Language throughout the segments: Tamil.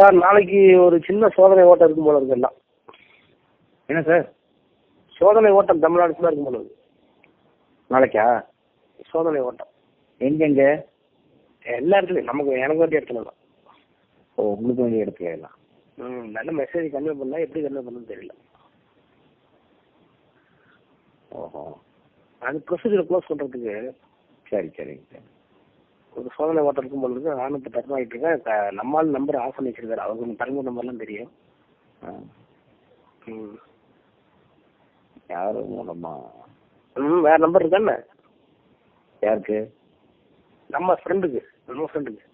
சார் நாளைக்கு ஒரு சின்ன சோதனை ஓட்டம் இருக்கும் போல இருக்கு எல்லாம். என்ன சார்? சோதனை ஓட்டம் தமிழ்நாடு ஃபுல்லாக இருக்கும் போல இருக்கு. நாளைக்கா? சோதனை ஓட்டம். எங்கெங்க? எல்லா இடத்துலையும். நமக்கு எனக்கு வேண்டிய இடத்துல தான். ஓ உங்களுக்கு வேண்டிய இடத்துல எல்லாம். ம் நல்ல மெசேஜ் கன்வே பண்ணால் எப்படி கன்வே பண்ணணும்னு தெரியல. ஓஹோ. அது ப்ரொசீஜர் க்ளோஸ் பண்ணுறதுக்கு சரி சரிங்க சார். சோதனை ஓட்டம் இருக்கும் போல இருக்கு நானும் டர்ன் ஆகிட்டு நம்மால் நம்பர் ஆஃப் பண்ணி வச்சிருக்காரு அவருக்கு தரங்க நம்பர்லாம் தெரியும். ஆ. ம். யாரு மூலமா? ம் வேறு நம்பர் இருக்காண்ணே யாருக்கு? நம்ம ஃப்ரெண்டுக்கு நம்ம ஃப்ரெண்டுக்கு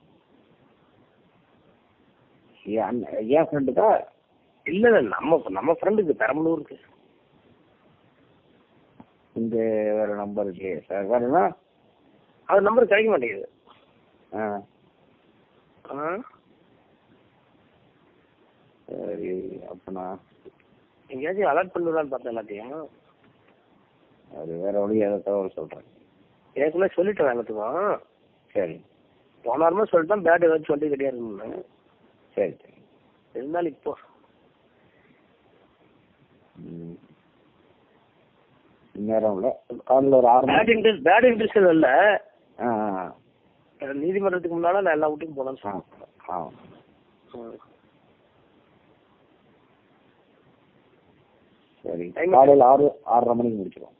என் அண்ணன் என் ஃப்ரெண்டுக்கா இல்லை இல்லை நம்ம நம்ம ஃப்ரெண்டுக்கு பெரம்பலூருக்கு. இந்த வேற நம்பர் இல்லையே சார் வேறனா அது நம்பர் கிடைக்க மாட்டேங்குது. சரி அப்பனா. எங்கேயாச்சும் அலர்ட் பண்ணிடலான்னு பார்த்தேன் எல்லாத்தையும். அது வேற வழி ஏதாவது தகவல் சொல்கிறேன் ஏற்கனவே சொல்லிட்டேன் எல்லாத்துக்கும். சரி. போன வாரமே சொல்லிட்டேன் பேட் ஏதாச்சும் கட்டியா இருக்கணும்னு சரி சரி. இருந்தாலும் இப்போ. நேரம் இல்லை. காலையில் ஒரு ஆறு பேட் இன்ட்ரெஸ்ட் பேட் இன்ட்ரெஸ்ட் இல்லை. நீதிமன்றத்துக்கு முன்னால நான் எல்லா வீட்டுக்கும் போகலான்னு ஆ சொன்னேன். சரி. காலையில் ஆறு ஆறரை மணிக்கு முடிச்சிடும்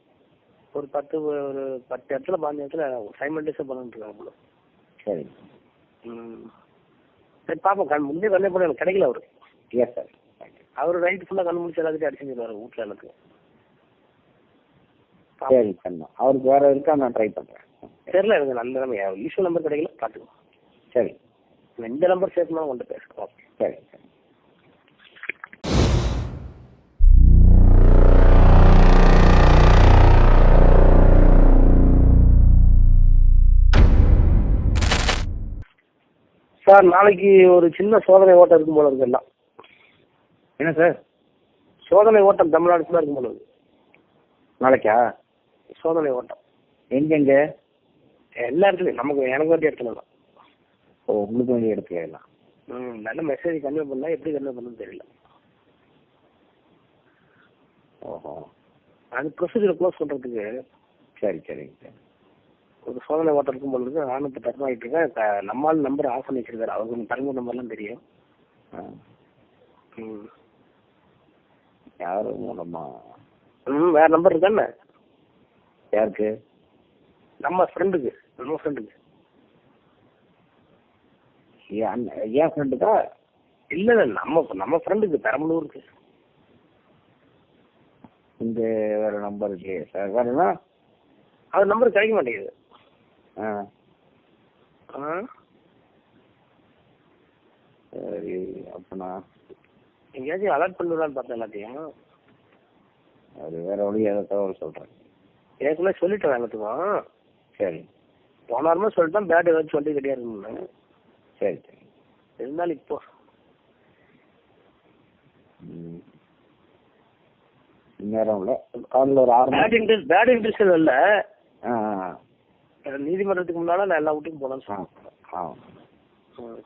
ஒரு பத்து ஒரு பத்து இடத்துல பாஞ்சு இடத்துல சைமண்டேஸாக பண்ணிட்டு இருக்காங்க சரி. சரி பார்ப்போம் கண் முன்னே கண்ணே போட எனக்கு கிடைக்கல அவரு. எஸ் சார் அவர் நைட்டு ஃபுல்லாக கண்ணு முடிச்சு எல்லாத்தையும் அடிச்சுருவாரு வீட்டில் எனக்கு சரி பண்ணலாம் அவருக்கு வேற இருக்கா? நான் ட்ரை பண்ணுறேன் தெரியல எனக்கு அந்த நம்ம யூஸ்வல் நம்பர் கிடைக்கல பார்த்துக்கோ. சரி. இந்த நம்பர் சேர்த்துனா கொண்டு பேசுகிறோம் சரி சரி. சார் நாளைக்கு ஒரு சின்ன சோதனை ஓட்டம் இருக்கும் போல இருக்கு எல்லாம். என்ன சார்? சோதனை ஓட்டம் தமிழ்நாடு ஃபுல்லாக இருக்கும் போல இருக்கு. நாளைக்கா? சோதனை ஓட்டம். எங்கெங்க? எல்லா இடத்துலையும் நமக்கு எனக்கு வேண்டிய இடத்துல தான். ஓ உங்களுக்கு வேண்டிய இடத்துல எல்லாம். ம் நல்ல மெசேஜ் கன்வே பண்ணால் எப்படி கன்வே பண்ணணும்னு தெரியல. ஓஹோ. அது ப்ரொசீஜர் க்ளோஸ் பண்ணுறதுக்கு சரி சரிங்க சார். ஒரு சோதனை ஓட்டம் இருக்கும் இருக்கு நானும் இப்போ டர்ன் ஆகிட்டு இருக்கேன் நம்மால் நம்பர் ஆஃப் பண்ணி வச்சிருக்காரு. அவருக்கு தரங்க நம்பர்லாம் தெரியும். ஆ. ம். யாரு மூலமா? ம் வேறு நம்பர் இருக்காண்ணே யாருக்கு? நம்ம ஃப்ரெண்டுக்கு நம்ம ஃப்ரெண்டுக்கு அண்ணன் என் ஃப்ரெண்டுக்கா இல்லை இல்லை நம்ம நம்ம ஃப்ரெண்டுக்கு பெரம்பலூருக்கு. இந்த வேற நம்பர் இல்லையே சார் வேறனா அது நம்பர் கிடைக்க மாட்டேங்குது. ஆ. ஆ? சரி அப்பனா. எங்கேயாச்சும் அலர்ட் பண்ணிடலான்னு பார்த்தேன் எல்லாத்தையும். அது வேற வழி ஏதாவது தகவல் சொல்கிறேன் ஏற்கனவே சொல்லிட்டேன் எல்லாத்துக்கும். சரி. போன வாரமே சொல்லிட்டேன் பேட் ஏதாச்சும் கட்டியா இருக்கணும்னு சரி சரி. இருந்தாலும் இப்போ. நேரம் இல்லை. காலையில் ஒரு ஆறு பேட் இன்ட்ரெஸ்ட் பேட் இன்ட்ரெஸ்ட் இல்லை நீதிமன்றத்துக்கு முன்னால நான் எல்லா வீட்டுக்கும் போகலான்னு ஆ சொன்னேன்.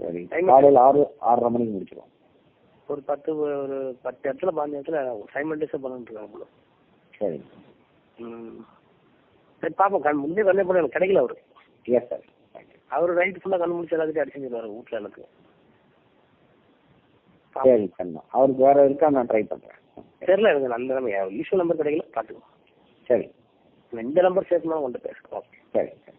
சரி. காலையில் ஆறு ஆறரை மணிக்கு முடிச்சிடும் ஒரு பத்து ஒரு பத்து இடத்துல பாஞ்சு இடத்துல சைமண்டேஸாக பண்ணிட்டு இருக்காங்க சரி. ம். சரி பார்ப்போம் கண் முன்னே கண்ணே போட எனக்கு கிடைக்கல அவரு. எஸ் சார் அவர் நைட்டு ஃபுல்லாக கண்ணு முடிச்சு எல்லாத்தையும் அடிச்சுருவாரு வீட்டில் எனக்கு. சரி பண்ணலாம் அவருக்கு வேற இருக்கா? நான் ட்ரை பண்ணுறேன் தெரியல எனக்கு அந்த நம்ம யூஸ்வல் நம்பர் கிடைக்கல பார்த்துக்கோ சரி. இந்த நம்பர் சேர்த்துனா கொண்டு பேசுகிறோம் சரி சரி.